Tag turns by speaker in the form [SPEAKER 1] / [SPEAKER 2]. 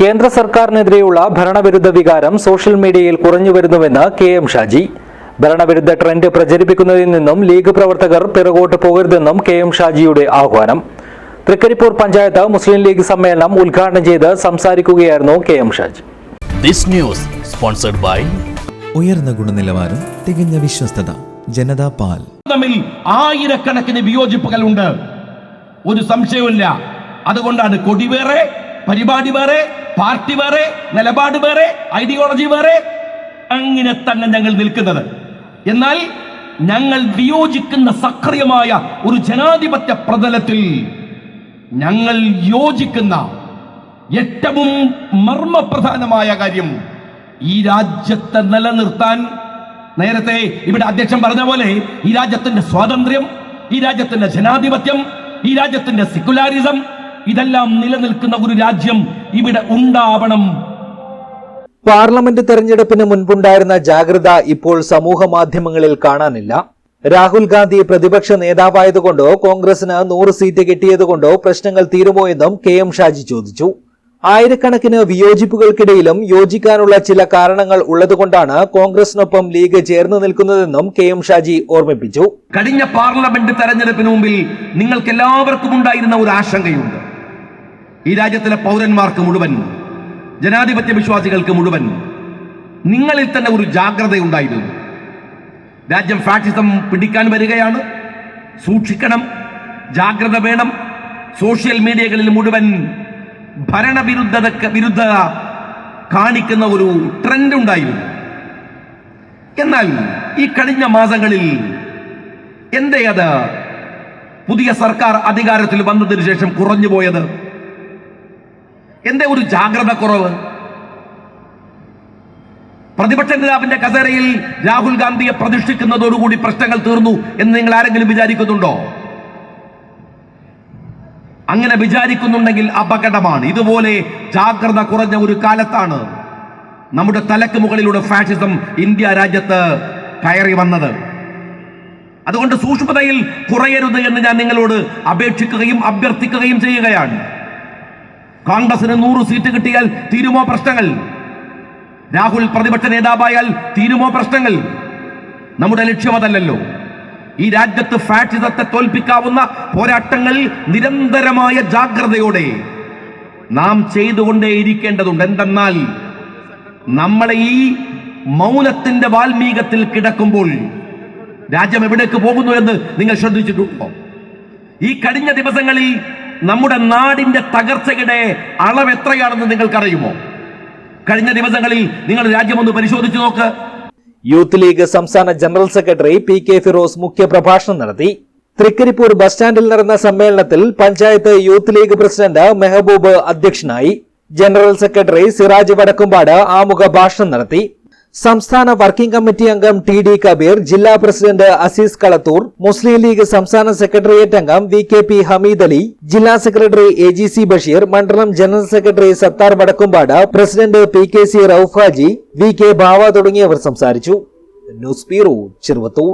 [SPEAKER 1] കേന്ദ്ര സർക്കാരിനെതിരെയുള്ള ഭരണവിരുദ്ധ വികാരം സോഷ്യൽ മീഡിയയിൽ കുറഞ്ഞുവരുന്നുവെന്ന് കെ എം ഷാജി. ഭരണവിരുദ്ധ ട്രെൻഡ് പ്രചരിപ്പിക്കുന്നതിൽ നിന്നും ലീഗ് പ്രവർത്തകർ പിറകോട്ട് പോകരുതെന്നും കെ എം ഷാജിയുടെ ആഹ്വാനം. തൃക്കരിപ്പൂർ പഞ്ചായത്ത് മുസ്ലിം ലീഗ് സമ്മേളനം ഉദ്ഘാടനം ചെയ്ത് സംസാരിക്കുകയായിരുന്നു K M Shaji.
[SPEAKER 2] This news sponsored by
[SPEAKER 3] ഉയർന്ന ഗുണനിലവാരം തികഞ്ഞ വിശ്വസ്തത ജനതാ പാൽ.
[SPEAKER 4] തമ്മിൽ ആയിരക്കണക്കിന് വിയോജിപ്പുകൾ ഉണ്ട് ഒരു സംശയവുമില്ല. അതുകൊണ്ടാണ് കൊടി വേറെ പരിപാടി വേറെ പാർട്ടി വേറെ നിലപാട് വേറെ ഐഡിയോളജി വേറെ അങ്ങനെ തന്നെ ഞങ്ങൾ നിൽക്കുന്നത്. എന്നാൽ ഞങ്ങൾ വിയോജിക്കുന്ന സക്രിയമായ ഒരു ജനാധിപത്യ പ്രതലത്തിൽ ഞങ്ങൾ യോജിക്കുന്ന ഏറ്റവും മർമ്മപ്രധാനമായ കാര്യം ഈ രാജ്യത്തെ നിലനിർത്താൻ നേരത്തെ ഇവിടെ അധ്യക്ഷൻ പറഞ്ഞ പോലെ ഈ രാജ്യത്തിന്റെ സ്വാതന്ത്ര്യം ഈ രാജ്യത്തിന്റെ ജനാധിപത്യം ഈ രാജ്യത്തിന്റെ സെക്കുലാരിസം ഇതെല്ലാം നിലനിൽക്കുന്ന ഒരു രാജ്യം ഇവിടെ ഉണ്ടാവണം.
[SPEAKER 1] പാർലമെന്റ് തെരഞ്ഞെടുപ്പിന് മുൻപുണ്ടായിരുന്ന ജാഗ്രത ഇപ്പോൾ സമൂഹ മാധ്യമങ്ങളിൽ കാണാനില്ല. രാഹുൽ ഗാന്ധി പ്രതിപക്ഷ നേതാവായതുകൊണ്ടോ കോൺഗ്രസിന് നൂറ് സീറ്റ് കിട്ടിയതുകൊണ്ടോ പ്രശ്നങ്ങൾ തീരുമോ എന്നും കെ എം ഷാജി ചോദിച്ചു. ആയിരക്കണക്കിന് വിയോജിപ്പുകൾക്കിടയിലും യോജിക്കാനുള്ള ചില കാരണങ്ങൾ ഉള്ളതുകൊണ്ടാണ് കോൺഗ്രസിനൊപ്പം ലീഗ് ചേർന്ന് നിൽക്കുന്നതെന്നും കെ എം ഷാജി ഓർമ്മിപ്പിച്ചു.
[SPEAKER 4] കഴിഞ്ഞ പാർലമെന്റ് തെരഞ്ഞെടുപ്പിന് മുമ്പിൽ നിങ്ങൾക്ക് എല്ലാവർക്കും ഉണ്ടായിരുന്ന ഒരു ആശങ്കയുണ്ട്. ഈ രാജ്യത്തിലെ പൗരന്മാർക്ക് മുഴുവൻ ജനാധിപത്യ വിശ്വാസികൾക്ക് മുഴുവൻ നിങ്ങളിൽ തന്നെ ഒരു ജാഗ്രത ഉണ്ടായിരുന്നു രാജ്യം ഫാഷിസം പിടിക്കാൻ വരികയാണ്. സൂക്ഷിക്കണം ജാഗ്രത വേണം. സോഷ്യൽ മീഡിയകളിൽ മുഴുവൻ ഭരണവിരുദ്ധത വിരുദ്ധ കാണിക്കുന്ന ഒരു ട്രെൻഡ് ഉണ്ടായിരുന്നു. എന്നാൽ ഈ കഴിഞ്ഞ മാസങ്ങളിൽ എന്തേ അത്? പുതിയ സർക്കാർ അധികാരത്തിൽ വന്നതിന് ശേഷം കുറഞ്ഞു പോയത് എന്തേ ഒരു ജാഗ്രത കുറവ്? പ്രതിപക്ഷ നേതാവിന്റെ കസേരയിൽ രാഹുൽ ഗാന്ധിയെ പ്രതിഷ്ഠിക്കുന്നതോടുകൂടി പ്രശ്നങ്ങൾ തീർന്നു എന്ന് നിങ്ങൾ ആരെങ്കിലും വിചാരിക്കുന്നുണ്ടോ? അങ്ങനെ വിചാരിക്കുന്നുണ്ടെങ്കിൽ അപകടമാണ്. ഇതുപോലെ ജാഗ്രത കുറഞ്ഞ ഒരു കാലത്താണ് നമ്മുടെ തലക്ക് മുകളിലൂടെ ഫാഷിസം ഇന്ത്യ രാജ്യത്ത് കയറി വന്നത്. അതുകൊണ്ട് സൂക്ഷ്മതയിൽ കുറയരുത് എന്ന് ഞാൻ നിങ്ങളോട് അപേക്ഷിക്കുകയും അഭ്യർത്ഥിക്കുകയും ചെയ്യുകയാണ്. കോൺഗ്രസിന് നൂറ് സീറ്റ് കിട്ടിയാൽ തീരുമോ പ്രശ്നങ്ങൾ? രാഹുൽ പ്രതിപക്ഷ നേതാവായാൽ തീരുമോ പ്രശ്നങ്ങൾ? നമ്മുടെ ലക്ഷ്യം അതല്ലല്ലോ. ഈ രാജ്യത്ത് ഫാഷിസത്തെ തോൽപ്പിക്കാവുന്ന പോരാട്ടങ്ങൾ നിരന്തരമായ ജാഗ്രതയോടെ നാം ചെയ്തുകൊണ്ടേയിരിക്കേണ്ടതുണ്ട്. എന്തെന്നാൽ നമ്മളെ ഈ മൗനത്തിന്റെ വാൽമീകത്തിൽ കിടക്കുമ്പോൾ രാജ്യം എവിടേക്ക് പോകുന്നു എന്ന് നിങ്ങൾ ശ്രദ്ധിച്ചിട്ടുണ്ടോ? ഈ കഴിഞ്ഞ ദിവസങ്ങളിൽ നമ്മുടെ നാടിന്റെ തകർച്ചയുടെ അളവ് എത്രയാണെന്ന് നിങ്ങൾക്കറിയുമോ? കഴിഞ്ഞ ദിവസങ്ങളിൽ നിങ്ങൾ രാജ്യമൊന്ന് പരിശോധിച്ചു നോക്ക്.
[SPEAKER 1] യൂത്ത് ലീഗ് സംസ്ഥാന general secretary P K Firoz മുഖ്യപ്രഭാഷണം നടത്തി. തൃക്കരിപ്പൂർ ബസ് സ്റ്റാൻഡിൽ നടന്ന സമ്മേളനത്തിൽ panchayat youth league president Mehboob അധ്യക്ഷനായി ജനറൽ സെക്രട്ടറി സിറാജ് വടക്കുംപാട് ആമുഖ ഭാഷണം നടത്തി. സംസ്ഥാന വർക്കിംഗ് കമ്മിറ്റി അംഗം ടി ഡി കബീർ ജില്ലാ president Azeez Kalathur Muslim league സംസ്ഥാന സെക്രട്ടേറിയറ്റ് അംഗം V K P Hameed Ali ജില്ലാ secretary A G C Basheer മണ്ഡലം general secretary Sathar Vadakkumpad president P K C Raufhaji V K Bava തുടങ്ങിയവർ സംസാരിച്ചു. News bureau Cheruvathur.